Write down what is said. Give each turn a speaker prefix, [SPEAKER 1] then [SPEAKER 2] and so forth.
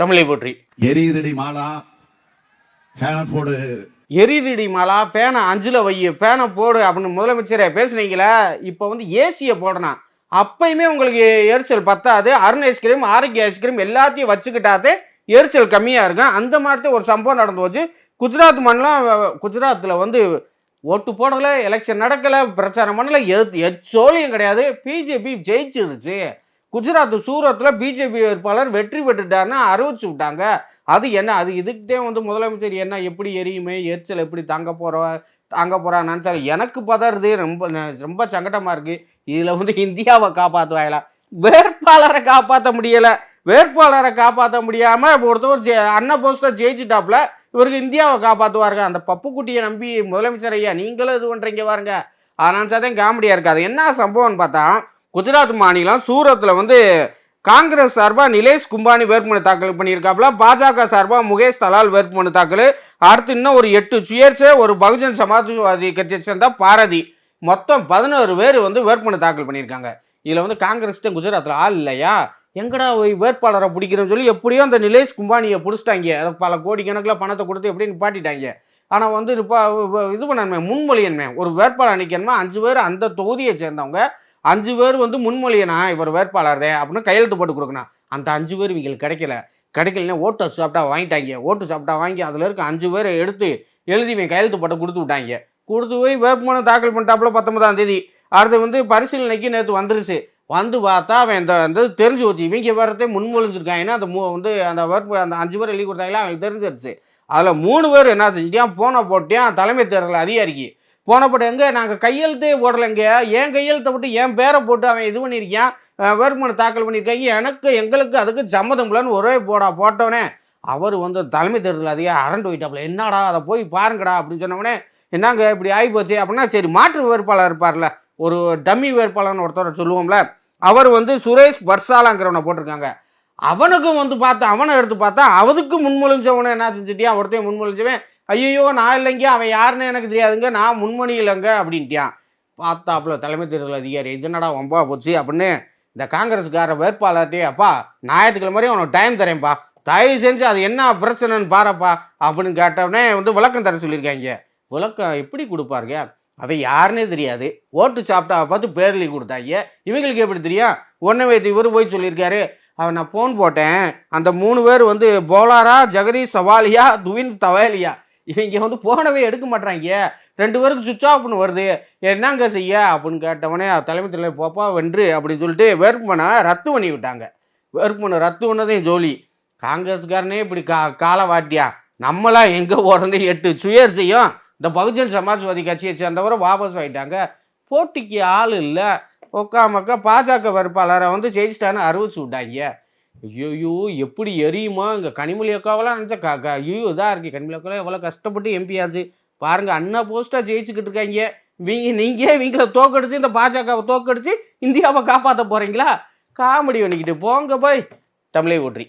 [SPEAKER 1] தமிழை போற்றி.
[SPEAKER 2] எரியுதடி மாலா ஃபேனை போடு.
[SPEAKER 1] எரிதிடி மாலா பேனை அஞ்சுல வை பேனை போடு அப்படின்னு முதலமைச்சரே பேசுனீங்களே இப்போ வந்து ஏசியை போடணும். அப்பயுமே உங்களுக்கு எரிச்சல் பத்தாது அருண் ஐஸ்கிரீம் ஆரோக்கிய ஐஸ்கிரீம் எல்லாத்தையும் வச்சுக்கிட்டாதே எரிச்சல் கம்மியாக இருக்கும். அந்த மாதிரி ஒரு சம்பவம் நடந்து போச்சு குஜராத் மண்ணில் குஜராத்தில் வந்து ஓட்டு போடலை எலெக்ஷன் நடக்கலை பிரச்சாரம் பண்ணல எது எச்சோலியும் கிடையாது. பிஜேபி ஜெயிச்சிருச்சு. குஜராத் சூரத்தில் பிஜேபி வேட்பாளர் வெற்றி பெற்றுட்டாருன்னு அறிவிச்சு விட்டாங்க. அது என்ன? அது இதுக்கிட்டே வந்து முதலமைச்சர் என்ன எப்படி எரியுமே எரிச்சல் எப்படி தாங்க போகிற தாங்க போகிறான்னு நினச்சாரு எனக்கு பதறது ரொம்ப ரொம்ப சங்கடமாக இருக்குது இதில் வந்து இந்தியாவை காப்பாற்றுவாங்களா வேட்பாளரை காப்பாற்ற முடியலை. வேட்பாளரை காப்பாற்ற முடியாமல் ஒருத்தவர் ஜெ அன்ன போஸ்டர் ஜெயிச்சிட்டாப்புல இவருக்கு இந்தியாவை காப்பாற்றுவாருங்க அந்த பப்புக்குட்டியை நம்பி முதலமைச்சர் ஐயா நீங்களும் இது பண்ணுறீங்க பாருங்க. ஆனால் நினச்சாதான் காமெடியாக இருக்காது என்ன சம்பவம்னு பார்த்தா குஜராத் மாநிலம் சூரத்தில் வந்து காங்கிரஸ் சார்பாக நிலேஷ் கும்பானி வேட்புமனு தாக்கல் பண்ணியிருக்காப்புல. பாஜக சார்பாக முகேஷ் தலால் வேட்புமனு தாக்கல். அடுத்து இன்னும் ஒரு எட்டு சுயேட்சை ஒரு பகுஜன் சமாஜ்வாதி கட்சியை சேர்ந்த பாரதி. மொத்தம் பதினோரு பேர் வந்து வேட்புமனு தாக்கல் பண்ணியிருக்காங்க. இதில் வந்து காங்கிரஸ் தான் குஜராத்தில் ஆள் இல்லையா? எங்கடா போய் வேட்பாளரை பிடிக்கிறேன்னு சொல்லி எப்படியோ அந்த நிலேஷ் கும்பானியை பிடிச்சிட்டாங்க. அதை பல கோடிக்கணக்கில் பணத்தை கொடுத்து எப்படின்னு பாட்டிட்டாங்க ஆனால் வந்து இப்போ இது பண்ணணுமே முன்மொழியன்மே. ஒரு வேட்பாளர் நிற்கணுமே அஞ்சு பேர் அந்த தொகுதியை சேர்ந்தவங்க. அஞ்சு பேர் வந்து முன்மொழியனா இவர் வேட்பாளர் அப்படின்னு கையெழுத்து போட்டு கொடுக்கணும். அந்த அஞ்சு பேர் இவங்களுக்கு கிடைக்கல. கிடைக்கலன்னா ஓட்டு சாப்பிட்டா வாங்கிட்டாங்க. ஓட்டு சாப்பிட்டா வாங்கி அதில் இருக்க அஞ்சு பேரை எடுத்து எழுதி இவன் கையெழுத்து போட்டு கொடுத்து விட்டாங்க. கொடுத்து போய் வேட்புமனு தாக்கல் பண்ணிட்டாப்புல பத்தொன்பதாம் தேதி. அடுத்து வந்து பரிசீலனைக்கு நேற்று வந்துருச்சு. வந்து பார்த்தா அவன் இந்த வந்து தெரிஞ்சு வச்சு இவங்க வரதே முன்மொழிஞ்சிருக்காங்கன்னா அந்த மூ வந்து அந்த வேட்பு அந்த அஞ்சு பேர் எழுதி கொடுத்தாங்களா? அவங்களுக்கு தெரிஞ்சிருச்சு. அதில் மூணு பேர் என்ன செஞ்சிட்டான் போன போட்டியான் தலைமை தேர்தல் அதிகாரிக்கு. போன எங்கே நாங்கள் கையெழுத்தே போடலைங்க. என் கையெழுத்தை விட்டு என் பேரை போட்டு அவன் இது பண்ணியிருக்கான். வேட்புமனு தாக்கல் பண்ணியிருக்காங்க. எனக்கு எங்களுக்கு அதுக்கு சம்மதம்லன்னு ஒரே போடா போட்டவனே. அவர் வந்து தலைமை தேர்தல் அதையே அரண்டு போயிட்டாப்புல. என்னடா அதை போய் பாருங்கடா அப்படின்னு சொன்னவொடனே என்னங்க இப்படி ஆகிப்போச்சு அப்படின்னா சரி மாற்று வேட்பாளர் இருப்பார்ல. ஒரு டம்மி வேட்பாளர்னு ஒருத்தரை சொல்லுவோம்ல. அவர் வந்து சுரேஷ் பர்சாலாங்கிறவனை போட்டிருக்காங்க. அவனுக்கும் வந்து பார்த்தா அவனை எடுத்து பார்த்தா அவனுக்கு முன்மொழிஞ்சவனை. என்ன செஞ்சுட்டியா? ஒருத்தையும் முன்மொழிஞ்சவன். ஐயோ நான் இல்லைங்க அவன் யாருன்னு எனக்கு தெரியாதுங்க. நான் முன்மணி இல்லைங்க அப்படின்ட்டியான். பார்த்தாப்புல தலைமை தேர்தல் அதிகாரி என்னடா வம்பா போச்சு அப்படின்னு இந்த காங்கிரஸ்கார வேட்பாளர்கிட்டே அப்பா ஞாயிற்றுக்கிழமை உனக்கு டைம் தரேன்ப்பா. தயவு செஞ்சு அது என்ன பிரச்சனைன்னு பாருப்பா அப்படின்னு கேட்டவனே வந்து விளக்கம் தர சொல்லியிருக்காங்க. விளக்கம் எப்படி கொடுப்பாருங்க? அவன் யாருன்னே தெரியாது. ஓட்டு சாப்பிட்டா பார்த்து பேர்லி கொடுத்தாங்க. இவங்களுக்கு எப்படி தெரியும்? ஒன்றை வைத்து இவர் போய் சொல்லியிருக்காரு. அவன் நான் ஃபோன் போட்டேன். அந்த மூணு பேர் வந்து போலாரா ஜெகதீஷ் சவாலியா துவின் தவாலியா? இவங்க வந்து போனவே எடுக்க மாட்டாங்க ரெண்டு பேருக்கு சுவிச் ஆஃப்னு வருது. என்னங்க செய்ய? அப்படின்னு கேட்டவனே தலைமை தலைவர் போப்பா வென்று அப்படின்னு சொல்லிட்டு வேட்புமனை ரத்து பண்ணி விட்டாங்க. வேட்புமனை ரத்து பண்ணதையும் ஜோலி. காங்கிரஸ்காரனே இப்படி கா காலை வாட்டியா? நம்மளாம் எங்கே உடனே எட்டு சுயேட்சையும் இந்த பகுஜன் சமாஜ்வாதி கட்சியை சேர்ந்தவரை வாபஸ் ஆகிட்டாங்க போட்டிக்கு ஆள் இல்லை. உக்காமக்கா பாஜக வேட்பாளரை வந்து ஜெயிச்சிட்டான்னு அறிவிச்சு விட்டாங்க. ஐயோ எப்படி எரியுமா? இங்கே கனிமொழி அக்காவெல்லாம் நினச்சா க க ஐயோ இதாக இருக்கு. கனிமொழி அக்காவில் எவ்வளோ கஷ்டப்பட்டு எம்பி ஆச்சு. பாருங்க அண்ணா போஸ்ட்டாக ஜெயிச்சுக்கிட்டு இருக்காங்க. நீங்க நீங்கள் இவங்கள தோக்கடிச்சு இந்த பாஜகவை தோக்கடிச்சு இந்தியாவை காப்பாற்ற போகிறீங்களா காமெடி பண்ணிக்கிட்டு போங்க போய். தமிழை ஓற்றி